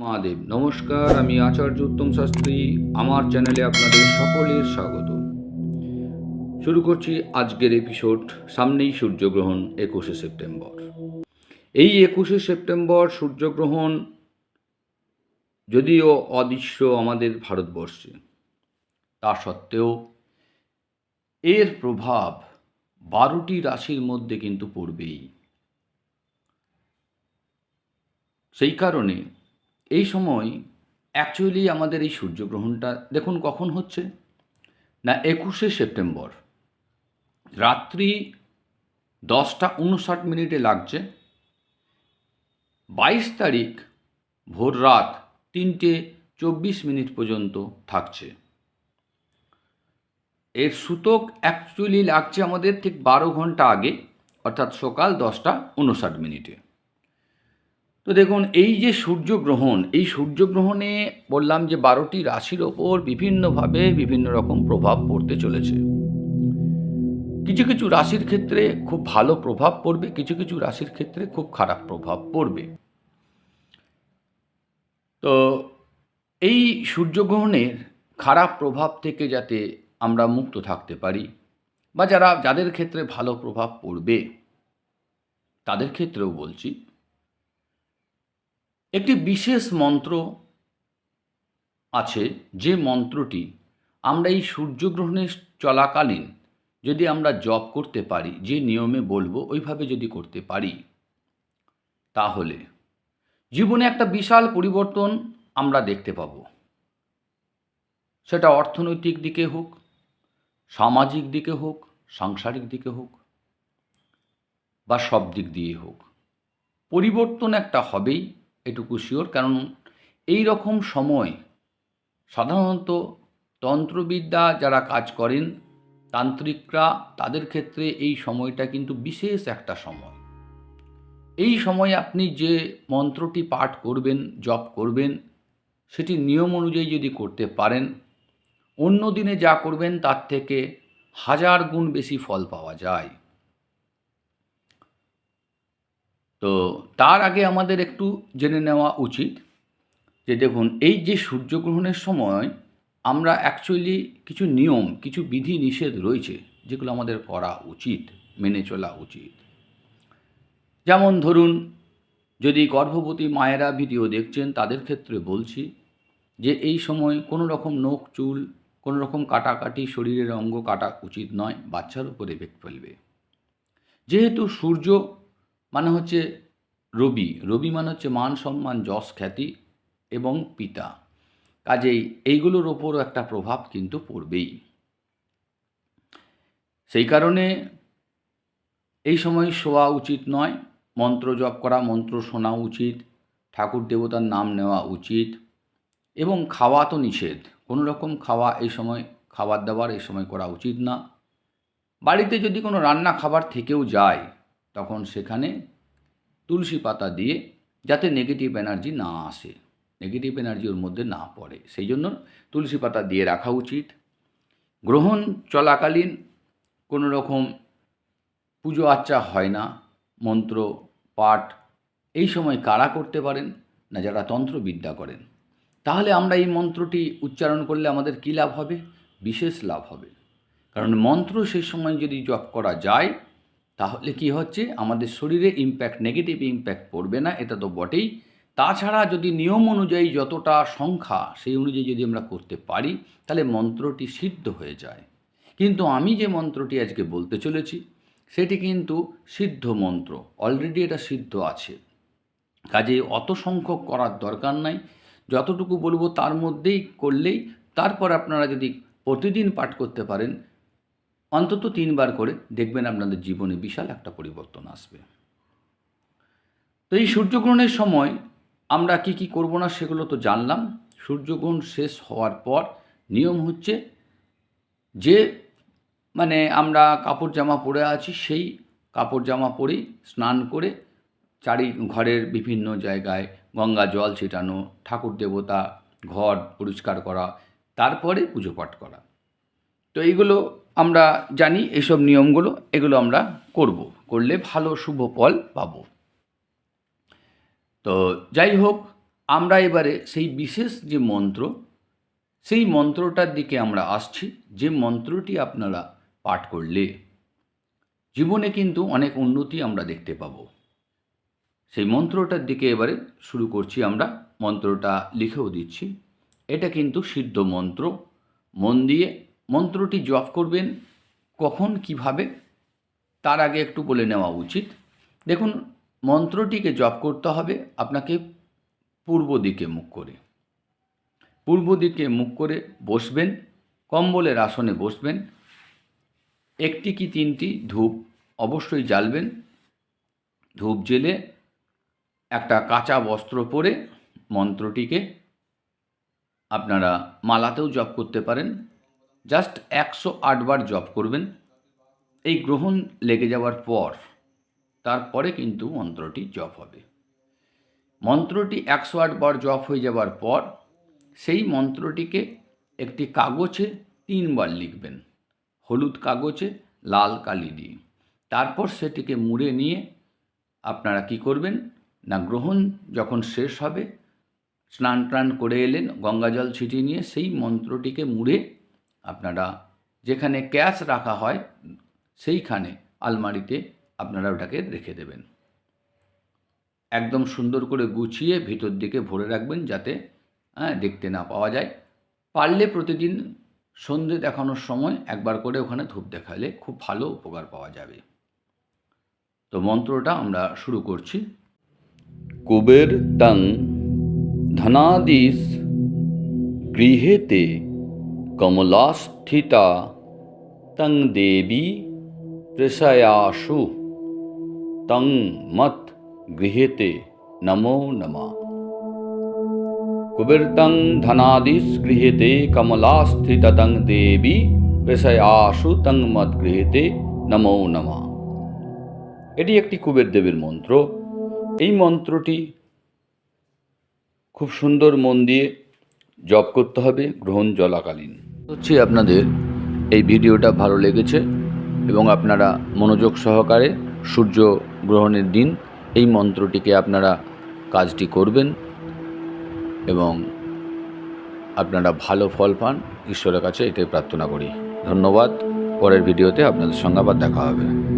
মহাদেব, নমস্কার। আমি আচার্য উত্তম শাস্ত্রী। আমার চ্যানেলে আপনাদের সকলের স্বাগত। শুরু করছি আজকের এপিসোড সামনেই সূর্যগ্রহণ, একুশে সেপ্টেম্বর। এই একুশে সেপ্টেম্বর সূর্যগ্রহণ যদিও অদৃশ্য আমাদের ভারতবর্ষে, তা সত্ত্বেও এর প্রভাব বারোটি রাশির মধ্যে কিন্তু পড়বেই। সেই কারণে এই সময় অ্যাকচুয়ালি আমাদের এই সূর্যগ্রহণটা দেখুন কখন হচ্ছে? না, একুশে সেপ্টেম্বর। রাত্রি দশটা উনষাট মিনিটে লাগছে। বাইশ তারিখ ভোর রাত তিনটে চব্বিশ মিনিট পর্যন্ত থাকছে। এর সূতক অ্যাকচুয়ালি লাগছে আমাদের ঠিক বারো ঘণ্টা আগে, অর্থাৎ সকাল দশটা উনষাট মিনিটে। তো দেখুন, এই যে সূর্যগ্রহণ, এই সূর্যগ্রহণে বললাম যে বারোটি রাশির ওপর বিভিন্নভাবে বিভিন্ন রকম প্রভাব পড়তে চলেছে। কিছু কিছু রাশির ক্ষেত্রে খুব ভালো প্রভাব পড়বে, কিছু কিছু রাশির ক্ষেত্রে খুব খারাপ প্রভাব পড়বে। তো এই সূর্যগ্রহণের খারাপ প্রভাব থেকে যাতে আমরা মুক্ত থাকতে পারি, বা যারা, যাদের ক্ষেত্রে ভালো প্রভাব পড়বে, তাদের ক্ষেত্রেও বলছি একটি বিশেষ মন্ত্র আছে, যে মন্ত্রটি আমরা এই সূর্যগ্রহণের চলাকালীন যদি আমরা জপ করতে পারি, যে নিয়মে বলব, ওইভাবে যদি করতে পারি, তাহলে জীবনে একটা বিশাল পরিবর্তন আমরা দেখতে পাব। সেটা অর্থনৈতিক দিকে হোক, সামাজিক দিকে হোক, সাংসারিক দিকে হোক, বা সব দিক দিয়ে হোক। পরিবর্তন একটা হবেই। এটুকু শিওর কারণ এই রকম সময় সাধারণত তন্ত্রবিদ্যা যারা কাজ করেন, তান্ত্রিকরা তাদের ক্ষেত্রে এই সময়টা কিন্তু বিশেষ একটা সময়। এই সময় আপনি যে মন্ত্রটি পাঠ করবেন, জপ করবেন, সেটি নিয়ম অনুযায়ী যদি করতে পারেন, অন্য দিনে যা করবেন তার থেকে হাজার গুণ বেশি ফল পাওয়া যায়। তো তার আগে আমাদের একটু জেনে নেওয়া উচিত যে দেখুন, এই যে সূর্যগ্রহণের সময় আমরা অ্যাকচুয়ালি কিছু নিয়ম, কিছু বিধি নিষেধ রয়েছে যেগুলো আমাদের করা উচিত, মেনে চলা উচিত। যেমন ধরুন, যদি গর্ভবতী মায়েরা ভিডিও দেখছেন, তাদের ক্ষেত্রে বলছি যে এই সময় কোনো রকম নখ, চুল, কোনো রকম কাটাকাটি শরীরের অঙ্গ কাটা উচিত নয়, বাচ্চার উপরে এফেক্ট ফেলবে। যেহেতু সূর্য মানে হচ্ছে রবি। রবি মানে হচ্ছে মান, সম্মান, যশ, খ্যাতি এবং পিতা। কাজেই এইগুলোর ওপরও একটা প্রভাব কিন্তু পড়বেই। সেই কারণে এই সময় শোয়া উচিত নয়, মন্ত্র জপ করা, মন্ত্র শোনা উচিত, ঠাকুর দেবতার নাম নেওয়া উচিত এবং খাওয়া তো নিষেধ। কোনো রকম খাওয়া এই সময়, খাবার দাবার এই সময় করা উচিত না। বাড়িতে যদি কোনো রান্না খাবার থেকেও যায় তখন সেখানে তুলসী পাতা দিয়ে যাতে নেগেটিভ এনার্জি না আসে নেগেটিভ এনার্জি ওর মধ্যে না পড়ে। সেই জন্য তুলসী পাতা দিয়ে রাখা উচিত। গ্রহণ চলাকালীন কোনো রকম পুজো আচ্চা হয় না, মন্ত্র, পাঠ, এই সময় কারা করতে পারেন না যারা তন্ত্রবিদ্যা করেন? তাহলে আমরা এই মন্ত্রটি উচ্চারণ করলে আমাদের কী লাভ হবে? বিশেষ লাভ হবে। কারণ মন্ত্র সেই সময় যদি জপ করা যায় তাহলে কি হচ্ছে? আমাদের শরীরে ইম্প্যাক্ট নেগেটিভ ইম্প্যাক্ট পড়বে না, এটা তো বটেই। তাছাড়া যদি নিয়ম অনুযায়ী যতটা সংখ্যা, সেই অনুযায়ী যদি আমরা করতে পারি, তাহলে মন্ত্রটি সিদ্ধ হয়ে যায়। কিন্তু আমি যে মন্ত্রটি আজকে বলতে চলেছি, সেটি কিন্তু সিদ্ধ মন্ত্র। অলরেডি এটা সিদ্ধ আছে। কাজে অত সংখ্যক করার দরকার নাই। যতটুকু বলব তার মধ্যেই করলেই, তারপর আপনারা যদি প্রতিদিন পাঠ করতে পারেন অন্তত তিনবার করে দেখবেন আপনাদের জীবনে বিশাল একটা পরিবর্তন আসবে। তো এই সূর্যগ্রহণের সময় আমরা কি কি করব না সেগুলো তো জানলাম। সূর্যগ্রহণ শেষ হওয়ার পর নিয়ম হচ্ছে যে মানে আমরা কাপড় জামা পরে আছি, সেই কাপড় জামা পরেই স্নান করে চারি ঘরের বিভিন্ন জায়গায় গঙ্গা জল ছিটানো, ঠাকুর দেবতা ঘর পরিষ্কার করা, তারপরে পুজো পাঠ করা। তো এইগুলো আমরা জানি এইসব নিয়মগুলো, এগুলো আমরা করব। করলে ভালো, শুভ ফল পাবো। তো যাই হোক, আমরা এবারে সেই বিশেষ যে মন্ত্র, সেই মন্ত্রটার দিকে আমরা আসছি। যে মন্ত্রটি আপনারা পাঠ করলে জীবনে কিন্তু অনেক উন্নতি আমরা দেখতে পাবো। সেই মন্ত্রটার দিকে এবারে শুরু করছি আমরা। মন্ত্রটা লিখেও দিচ্ছি। এটা কিন্তু সিদ্ধ মন্ত্র। মন দিয়ে মন্ত্রটি জপ করবেন কখন, কীভাবে, তার আগে একটু বলে নেওয়া উচিত। দেখুন, মন্ত্রটিকে জপ করতে হবে আপনাকে পূর্ব দিকে মুখ করে। পূর্ব দিকে মুখ করে বসবেন, কম্বলের আসনে বসবেন, একটি কি তিনটি ধূপ অবশ্যই জ্বালবেন। ধূপ জেলে একটা কাঁচা বস্ত্র পরে মন্ত্রটিকে আপনারা মালাতেও জপ করতে পারেন। জাস্ট একশো আটবার জপ করবেন। এই গ্রহণ লেগে যাওয়ার পর তারপরে কিন্তু মন্ত্রটি জপ হবে। মন্ত্রটি একশো আটবার জপ হয়ে যাওয়ার পর সেই মন্ত্রটিকে একটি কাগজে তিনবার লিখবেন। হলুদ কাগজে, লাল কালি দিয়ে। তারপর সেটিকে মুড়ে নিয়ে আপনারা কি করবেন? না গ্রহণ যখন শেষ হবে স্নান টান করে এলেন, গঙ্গাজল ছিটিয়ে নিয়ে সেই মন্ত্রটিকে মুড়ে আপনারা যেখানে ক্যাশ রাখা হয়, সেইখানে আলমারিতে আপনারা ওটাকে রেখে দেবেন। একদম সুন্দর করে গুছিয়ে ভিতর দিকে ভরে রাখবেন যাতে হ্যাঁ দেখতে না পাওয়া যায়। পারলে প্রতিদিন সন্ধে দেখানোর সময় একবার করে ওখানে ধূপ দেখালে খুব ভালো উপকার পাওয়া যাবে। তো মন্ত্রটা আমরা শুরু করছি। কুবের তং ধনাদিস গৃহেতে কমলাস্থিতা তং দেবী প্রসয়াসু তং মত গৃহেতে নমো নমঃ কুবেরতং ধনাদিস গৃহেতে কমলাস্থিতং দেবী পেশায়াসু তং মত গৃহেতে নমো নমঃ এটি একটি কুবের দেবীর মন্ত্র। এই মন্ত্রটি খুব সুন্দর মন দিয়ে জপ করতে হবে, গ্রহণ চলাকালীন হচ্ছে আপনাদের এই ভিডিওটা ভালো লেগেছে এবং আপনারা মনোযোগ সহকারে সূর্য গ্রহণের দিন এই মন্ত্রটিকে আপনারা কাজটি করবেন এবং আপনারা ভালো ফল পান। ঈশ্বরের কাছে এটাই প্রার্থনা করি। ধন্যবাদ। পরের ভিডিওতে আপনাদের সঙ্গে আবার দেখা হবে।